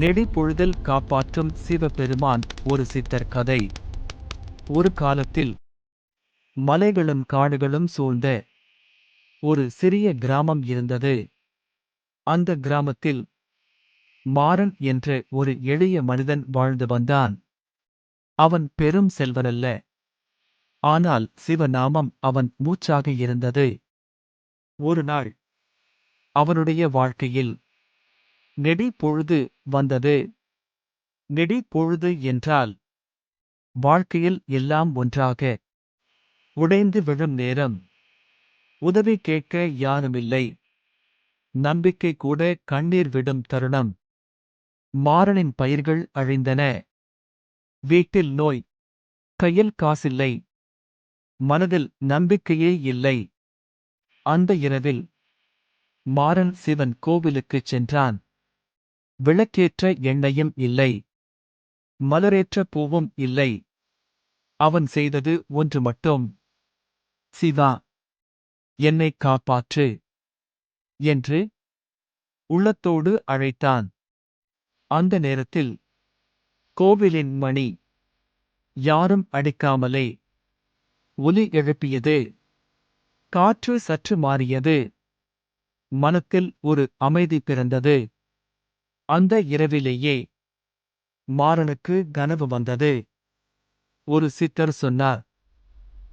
நெடிப்பொழுதில் காப்பாற்றும் சிவபெருமான் ஒரு சித்தர் கதை. ஒரு காலத்தில் மலைகளும் காடுகளும் சூழ்ந்த ஒரு சிறிய கிராமம் இருந்தது. அந்த கிராமத்தில் மாறன் என்ற ஒரு எளிய மனிதன் வாழ்ந்து வந்தான். அவன் பெரும் செல்வனல்ல. ஆனால் சிவநாமம் அவன் மூச்சாக இருந்தது. ஒரு நாள் அவனுடைய வாழ்க்கையில் நெடி பொழுது வந்தது. நெடி பொழுது என்றால் வாழ்க்கையில் எல்லாம் ஒன்றாக உடைந்து விழும் நேரம். உதவி கேட்க யாருமில்லை. நம்பிக்கை கூட கண்ணீர் விடும் தருணம். மாறனின் பயிர்கள் அழிந்தன. வீட்டில் நோய். கையில் காசில்லை. மனதில் நம்பிக்கையே இல்லை. அந்த இரவில் மாறன் சிவன் கோவிலுக்குச் சென்றான். விளக்கேற்ற எண்ணெயும் இல்லை. மலரேற்ற பூவும் இல்லை. அவன் செய்தது ஒன்று மட்டும். சிவா என்னை காப்பாற்று என்று உள்ளத்தோடு அழைத்தான். அந்த நேரத்தில் கோவிலின் மணி யாரும் அடிக்காமலே ஒலி எழுப்பியது. காற்று சற்று மாறியது. மனத்தில் ஒரு அமைதி பிறந்தது. அந்த இரவிலேயே மாறனுக்கு கனவு வந்தது. ஒரு சித்தர் சொன்னார்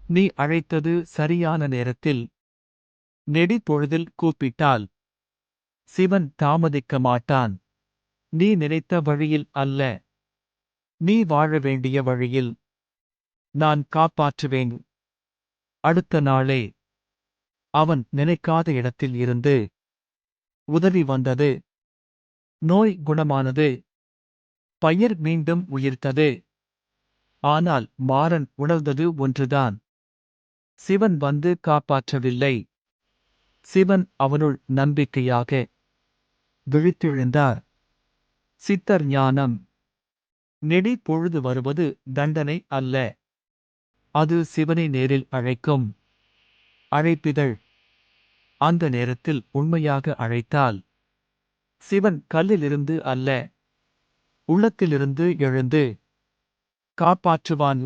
நீ அழைத்தது சரியான நேரத்தில். நெடிப்பொழுதில் கூப்பிட்டால் சிவன் தாமதிக்க மாட்டான். நீ நினைத்த வழியில் அல்ல. நீ வாழ வேண்டிய வழியில் நான் காப்பாற்றுவேன். அடுத்த நாளே அவன் நினைக்காத இடத்தில் இருந்து உதவி வந்தது. நோய் குணமானது. பயிர் மீண்டும் உயிர்த்தது. ஆனால் மாறன் உணர்ந்தது ஒன்றுதான். சிவன் வந்து காப்பாற்றவில்லை. சிவன் அவனுள் நம்பிக்கையாக விழித்தெழுந்தார். சித்தர் ஞானம். நெடி பொழுது வருவது தண்டனை அல்ல. அது சிவனை நேரில் அழைக்கும். அழைப்பிதழ். அந்த நேரத்தில் உண்மையாக அழைத்தால் சிவன் கல்லிலிருந்து அல்ல. உள்ளத்திலிருந்து எழுந்து காப்பாற்றுவான்?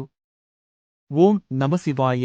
ஓம் நமசிவாய